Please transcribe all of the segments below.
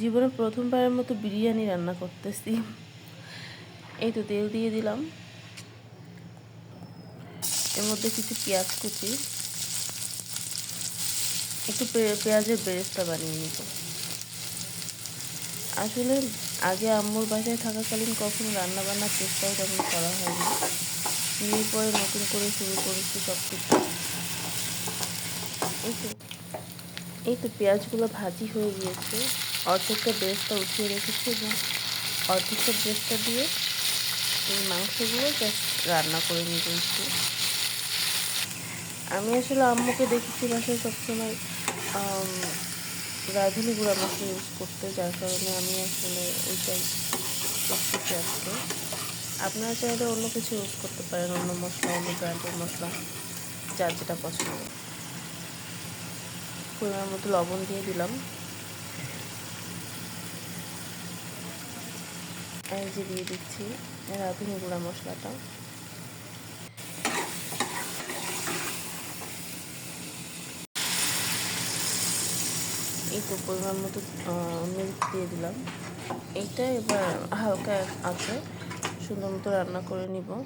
জীবনে প্রথমবারের মতো বিরিয়ানি রান্না করতেছি। এই তো তেল দিয়ে দিলাম। এর মধ্যে কিছু পেঁয়াজ কুচি। একটু পেঁয়াজের বেরেস্তা বানিয়ে নিব। আসলে আগে আম্মুর বাসায় থাকাকালীন কখনো রান্না বান্নার চেষ্টাও তেমন করা হয়নি। বিয়ের পরে নতুন করে শুরু করেছি সব কিছু এই তো পেঁয়াজগুলো ভাজি হয়ে গিয়েছে। অর্ধেকটা বেরেস্তা উঠিয়ে রেখেছি এবং অর্ধেকটা বেরেস্তা দিয়ে এই মাংসগুলো জাস্ট রান্না করে নিতে একটু আমি আসলে আম্মুকে দেখেছি বাসায় সবসময় রাঁধুনি গুঁড়া মশলা ইউজ করতে, যার কারণে আমি আসলে ওইটাই করতেছি আজকে। আপনারা চাইলে অন্য কিছু ইউজ করতে পারেন, অন্য মশলা, অন্য ব্র্যান্ডের মশলা, যার যেটা পছন্দ। পরিমাণ মতো লবণ দিয়ে দিলাম। এই দিয়ে দিচ্ছি। রাঁধুনি গুঁড়া মশলাটা। তো পরিমাণ মতো মিল্ক দিয়ে দিলাম। এইটা এবার হালকা আছে, সুন্দর মতো রান্না করে নিব।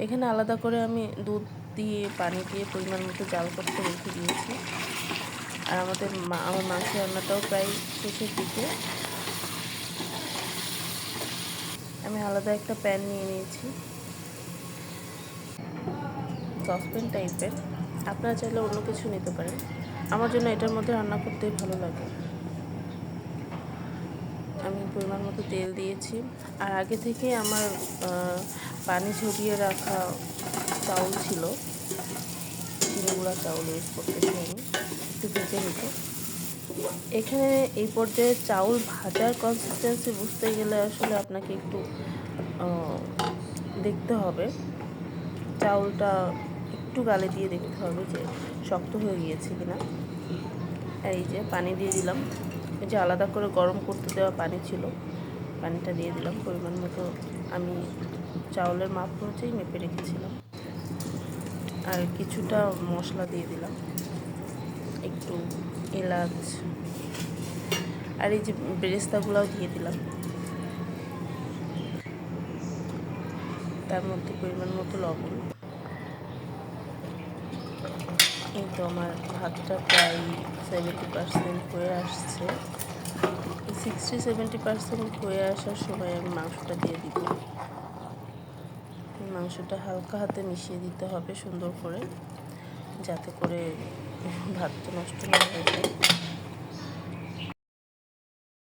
এখানে আলাদা করে আমি দুধ দিয়ে, পানি দিয়ে পরিমাণ মতো জাল করতে রেখে দিয়েছি। আর আমাদের মা- আমার মাংস রান্নাটাও প্রায় শেষের দিকে। আমি আলাদা একটা প্যান নিয়ে নিয়েছি। সসপ্যান টাইপের আপনারা চাইলে অন্য কিছু নিতে পারেন। আমার জন্য এটার মধ্যে রান্না করতেই ভালো লাগে। আমি পরিমাণ মতো তেল দিয়েছি। আর আগে থেকে আমার পানি ঝরিয়ে রাখা চাউল ছিল। চিনিগুড়া চাউল ইউজ করতেছি আমি একটু ভেজে নিতে। এখানে এই পর্যায়ে চাউল ভাজার কনসিস্টেন্সি বুঝতে গেলে আসলে আপনাকে একটু দেখতে হবে। চাউলটা একটু গালে দিয়ে দেখতে হবে যে শক্ত হয়ে গিয়েছে কিনা। এই যে পানি দিয়ে দিলাম। এই যে আলাদা করে গরম করতে দেওয়া পানি ছিল, পানিটা দিয়ে দিলাম। পরিমাণ মতো আমি চাউলের মাপ অনুযায়ী মেপে রেখেছিলাম। আর কিছুটা মশলা দিয়ে দিলাম। একটু এলাচ আর এই যে বেরেস্তাগুলোও দিয়ে দিলাম। তার মধ্যে পরিমাণ মতো লবণ। এই তো আমার ভাতটা প্রায় সেভেন্টি পার্সেন্ট হয়ে আসছে। সিক্সটি সেভেন্টি পার্সেন্ট হয়ে আসার সময় আমি মাংসটা দিয়ে দিব। মাংসটা হালকা হাতে মিশিয়ে দিতে হবে সুন্দর করে, যাতে করে ভাতটা নষ্ট না হয়ে যায়।